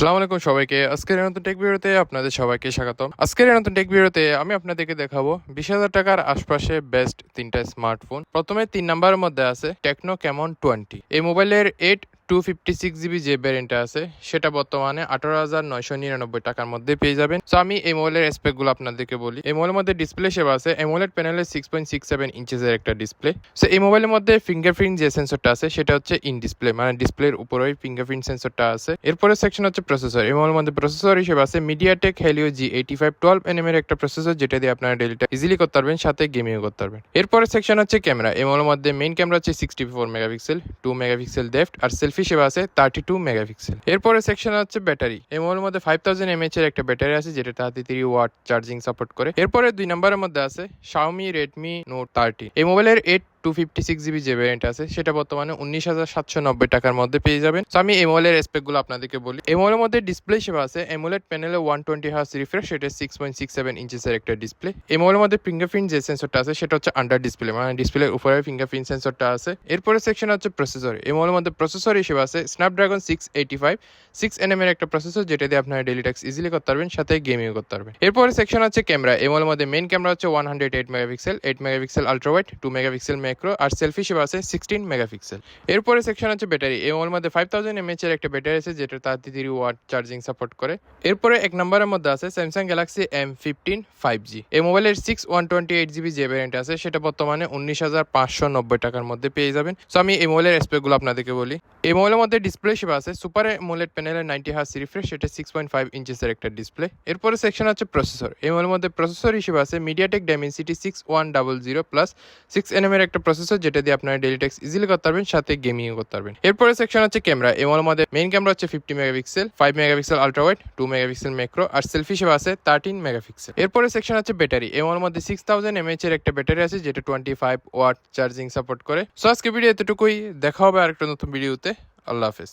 আসসালামু আলাইকুম সবাইকে। আজকের নতুন টেক ভিডিওতে আপনাদের সবাইকে স্বাগতম। আজকের নতুন টেক ভিডিওতে আমি আপনাদেরকে দেখাবো বিশ হাজার টাকার আশপাশে বেস্ট তিনটা স্মার্টফোন প্রথমে তিন নাম্বারের মধ্যে আছে টেকনো ক্যামন টোয়েন্টি এই মোবাইলের eight two fifty six GB যে ভ্যারিয়েন্টটা আছে, সেটা বর্তমানে আঠারো হাজার নয়শো নিরানব্বই টাকার মধ্যে পেয়ে যাবেন। তো আমি এই মোবাইলের স্পেকগুলো আপনাদেরকে বলি। এই মোবাইলের মধ্যে ডিসপ্লে সেবা আছে। এমোলেড প্যানেলের সিক্স পয়েন্ট সিক্স সেভেন ইঞ্চেসের একটা ডিসপ্লে সো এই মোবাইলের মধ্যে ফিঙ্গারপ্রিন্ট যে সেন্সরটা আছে, সেটা হচ্ছে ইন ডিসপ্লে মানে ডিসপ্লের উপরেই ফিঙ্গারপ্রিন্ট সেন্সরটা আছে। এরপরে সেকশন হচ্ছে প্রসেসর এই মোবাইলের মধ্যে প্রসেসর হিসেবে আছে MediaTek Helio G eighty five twelve nm এর একটা প্রসেসর যেটা দিয়ে আপনারা ডেলিটা ইজিলি করতে পারবেন, সাথে গেমিংও করতে পারবেন। এরপরে সেকশন হচ্ছে ক্যামেরা এই মোবাইলের মধ্যে মেইন ক্যামেরা হচ্ছে sixty four megapixel two megapixel depth আর সেলফি সেবা আছে থার্টি টু মেগাপিক্সেল এরপরে সেকশন হচ্ছে ব্যাটারি এই মোবাইলের মধ্যে ফাইভ থাউজেন্ড এমএচ এর একটা ব্যাটারি আছে, যেটা thirty three watt charging support করে। এরপরে দুই নম্বরের মধ্যে আছে শাওমি রেডমি নোট থার্টি এই মোবাইলের eight two fifty six GB যে ভ্যারিয়েন্ট আছে, সেটা বর্তমানে উনিশ হাজার সাতশো নব্বই টাকার মধ্যে পেয়ে যাবেন। তো আমি এমোলের স্পেকগুলো আপনাদেরকে বলি। এমোলের মধ্যে ডিসপ্লে সেবা আছে। এমোলেট প্যানেলে ওয়ান টোয়েন্টি হার্স রিফ্রেশ সেটা সিক্স পয়েন্ট সিক্স সেভেন ইঞ্চেসের একটা ডিসপ্লে এমোলের মধ্যে ফিঙ্গারপ্রিন্ট যে সেন্সরটা আছে, সেটা হচ্ছে আন্ডার ডিসপ্লে মানে ডিসপ্লের উপরে ফিঙ্গারপ্রিন্ট সেন্সরটা আছে। এরপরে সেকশন হচ্ছে প্রসেসর এমোলের মধ্যে প্রসেসর হিসেবে আছে Snapdragon six eighty five six N M এর একটা প্রসেসর যেটা দিয়ে আপনারা ডেলি ট্যাক্স ইজিলি করতে পারবেন, সাথে গেমিংও করতে পারবেন। এরপরে সেকশন হচ্ছে ক্যামেরা এমোলের মধ্যে মেইন ক্যামেরা হচ্ছে one hundred eight megapixel eight megapixel ultrawide two megapixel macro আর সেলফি হিসেবে আছে সিক্সটিন মেগাপিক্সেল। এরপরে সেকশন হচ্ছে ব্যাটারি এই মোবাইলের মধ্যে ফাইভ থাউজেন্ড এমএচ এর একটা ব্যাটারি আছে, যেটা thirty three watt charging support করে। এরপরে এক নম্বরের মধ্যে আছে Samsung Galaxy M fifteen five G এই মোবাইলের six one twenty eight GB যে ভ্যারিয়েন্ট আছে, সেটা বর্তমানে উনিশ হাজার পাঁচশো নব্বই টাকার মধ্যে পেয়ে যাবেন। সো আমি এই মোবাইলের স্পেকগুলো আপনাদেরকে বলি। এই মোবাইলের মধ্যে ডিসপ্লে সেবা আছে সুপার মোলেড প্যানেলের নাইনটি হার্স রিফ্রেশ সেটা সিক্স পয়েন্ট ফাইভ ইঞ্চেসের একটা ডিসপ্লে এরপরে সেকশন হচ্ছে প্রসেসর এই মোবাইলের মধ্যে প্রসেসর হিসেবে আছে MediaTek Dimensity six one double zero plus six NM এর একটা প্রসেসর যেটা দিয়ে আপনারা ডেলি টেক্স ইজিলি করতে পারবেন, সাথে গেমিংও করতে পারবেন। এরপরে সেকশন হচ্ছে ক্যামেরা এমন আমাদের মেইন ক্যামেরা হচ্ছে fifty megapixel five megapixel ultrawide two megapixel macro আর সেলফি হিসেবে আছে থার্টিন মেগাপিক্সেল এরপরে সেকশন হচ্ছে ব্যাটারি এমন মধ্যে সিক্স থাউজেন্ড এমএচ এর একটা ব্যাটারি আছে, যেটা twenty five watt charging support করে। সো আজকে ভিডিও এতটুকুই, দেখা হবে আরেকটা নতুন ভিডিওতে আল্লাহ হাফেজ।